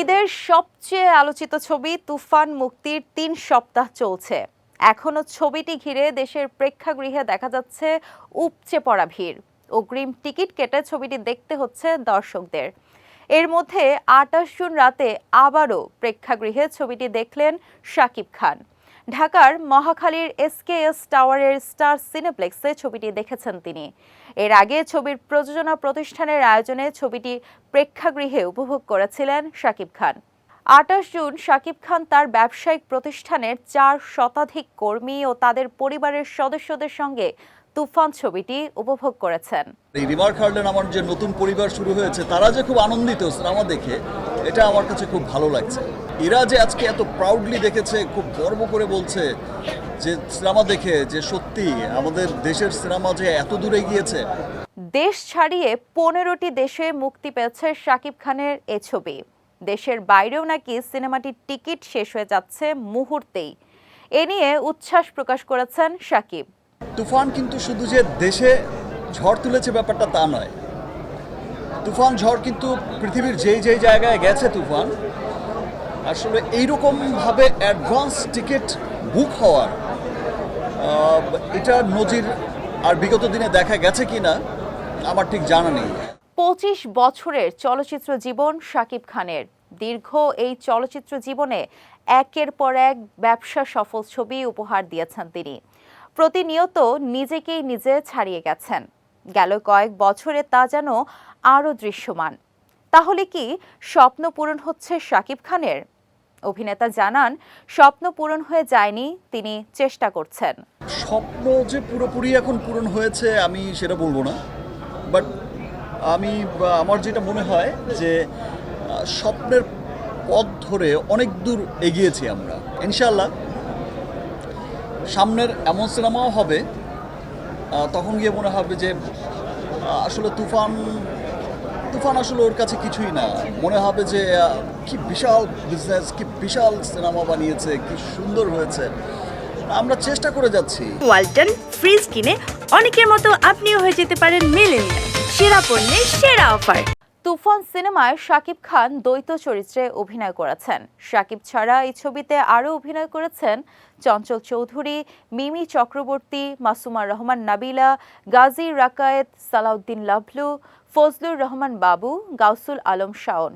ঈদের সবচেয়ে আলোচিত ছবি তুফান মুক্তির তিন সপ্তাহ চলছে। এখনও ছবিটি ঘিরে দেশের প্রেক্ষাগৃহে দেখা যাচ্ছে উপচে পড়া ভিড়। অগ্রিম টিকিট কেটে ছবিটি দেখতে হচ্ছে দর্শকদের। এর মধ্যে আটাশ জুন রাতে আবারও প্রেক্ষাগৃহে ছবিটি দেখলেন শাকিব খান। ঢাকার মহাখালীর এসকেএস টাওয়ারের স্টার সিনেপ্লেক্সে ছবিটি দেখেছেন তিনি। এর আগে ছবির প্রযোজনা প্রতিষ্ঠানের আয়োজনে ছবিটি প্রেক্ষাগৃহে উপভোগ করেছিলেন শাকিব খান। আটাশ জুন শাকিব খান তার ব্যবসায়িক প্রতিষ্ঠানের চার শতাধিক কর্মী ও তাদের পরিবারের সদস্যদের সঙ্গে তুফান ছবিটি উপভোগ করেছেন। এই রিমার্ক হার্লেন আমার যে নতুন পরিবার শুরু হয়েছে তারা যে খুব আনন্দিত সিনেমা দেখে এটা আমার কাছে খুব ভালো লাগছে। এরা যে আজকে এত প্রাউডলি দেখেছে খুব গর্ব করে বলছে যে সিনেমা দেখে যে সত্যি আমাদের দেশের সিনেমা যে এত দূরে গিয়েছে। দেশ ছাড়িয়ে পনেরোটি দেশে মুক্তি পেয়েছে শাকিব খানের এ ছবি। দেশের বাইরেও নাকি সিনেমাটির টিকিট শেষ হয়ে যাচ্ছে মুহূর্তেই। এ নিয়ে উচ্ছ্বাস প্রকাশ করেছেন সাকিব। তুফান কিন্তু শুধু যে দেশে ঝড় তুলেছে ব্যাপারটা তা নয়। তুফান ঝড় কিন্তু পৃথিবীর যেই যেই জায়গায় গেছে তুফান, আসলে এইরকমভাবে অ্যাডভান্স টিকিট বুক হওয়ার এটা নজির আর বিগত দিনে দেখা গেছে কি না আমার ঠিক জানা নেই। পঁচিশ বছরের চলচ্চিত্র জীবন শাকিব খানের। দীর্ঘ এই চলচ্চিত্র জীবনে একের পর এক ব্যবসা সফল ছবি উপহার দিয়েছেন তিনি। প্রতিনিয়ত নিজেকেই নিজে ছাড়িয়ে গেছেন। গেল কয়েক বছরে তা যেন আরও দৃশ্যমান। তাহলে কি স্বপ্ন পূরণ হচ্ছে শাকিব খানের? অভিনেতা জানান, স্বপ্ন পূরণ হয়ে যায়নি, তিনি চেষ্টা করছেন। স্বপ্ন যে পুরোপুরি এখন পূরণ হয়েছে আমি সেটা বলব না। বাট আমি, আমার যেটা মনে হয় যে স্বপ্নের পথ ধরে অনেক দূর এগিয়েছি আমরা। ইনশাল্লাহ সামনের এমন সিনেমাও হবে তখন গিয়ে মনে হবে যে আসলে তুফান তুফান আসলে ওর কাছে কিছুই না। মনে হবে যে কি বিশাল বিজনেস কি বিশাল সিনেমা বানিয়েছে, কি সুন্দর হয়েছে। আমরা চেষ্টা করে যাচ্ছি। ওয়ালটন ফ্রিজ কিনে অনেকের মতো আপনিও হয়ে যেতে পারেন মিলেনিয়াল। সেরা পণ্যে সেরা অফার। তুফান সিনেমায় শাকিব খান দ্বৈত চরিত্রে অভিনয় করেছেন। শাকিব ছাড়া এই ছবিতে আরও অভিনয় করেছেন চঞ্চল চৌধুরী, মিমি চক্রবর্তী, মাসুমা রহমান নাবিলা, গাজী রাকায়েত, সালাউদ্দিন লাভলু, ফজলুর রহমান বাবু, গাউসুল আলম শাওন।